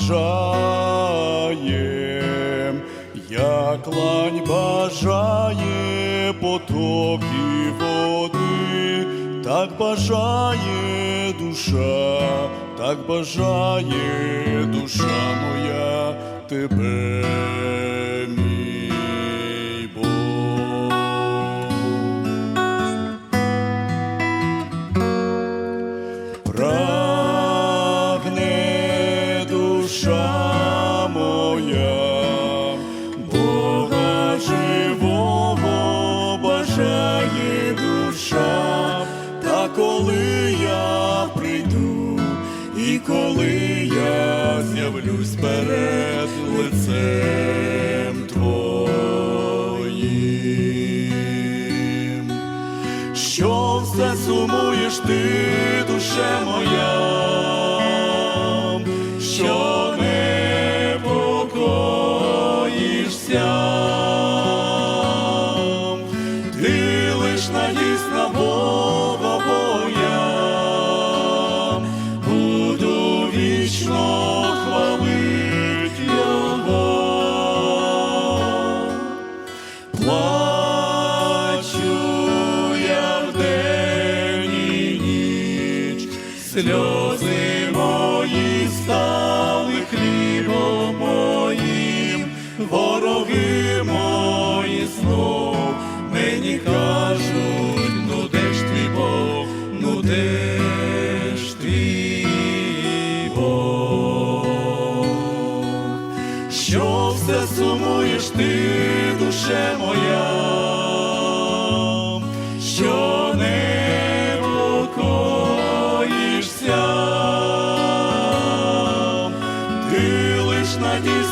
бажаєм, як лань бажає потоки води, так бажає душа, так бажає душа моя тебе, коли я з'явлюсь перед лицем Твоїм. Що все сумуєш ти, душе моя, сльози мої стали хлібом моїм, вороги мої знов. Мені кажуть, ну де ж твій Бог, ну де ж твій Бог? Що все сумуєш ти, душе моя,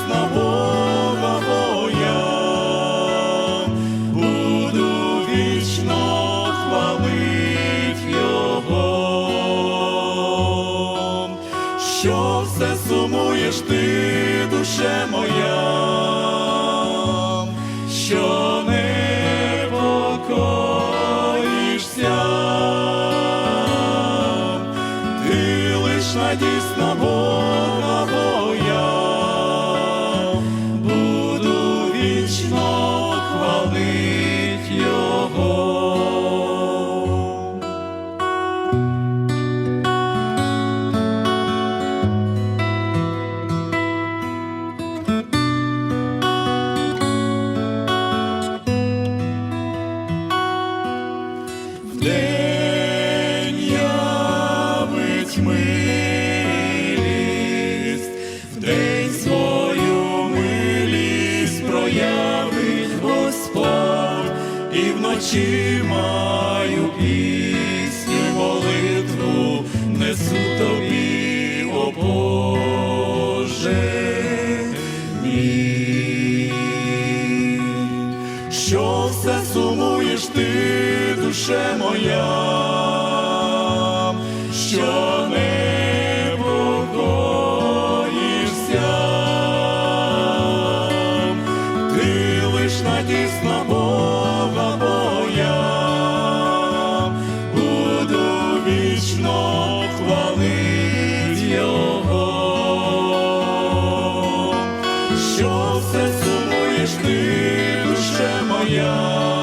на Бога моя, буду вічно хвалить Його. Що все сумуєш ти, душе моя, що не покоїшся, ти лиш надійсь на Бога моя, проявить Господь, і вночі маю пісню, молитву несу тобі, о Боже. Мій що все сумуєш ти, душе моя, що все сумуєш ти, душе моя,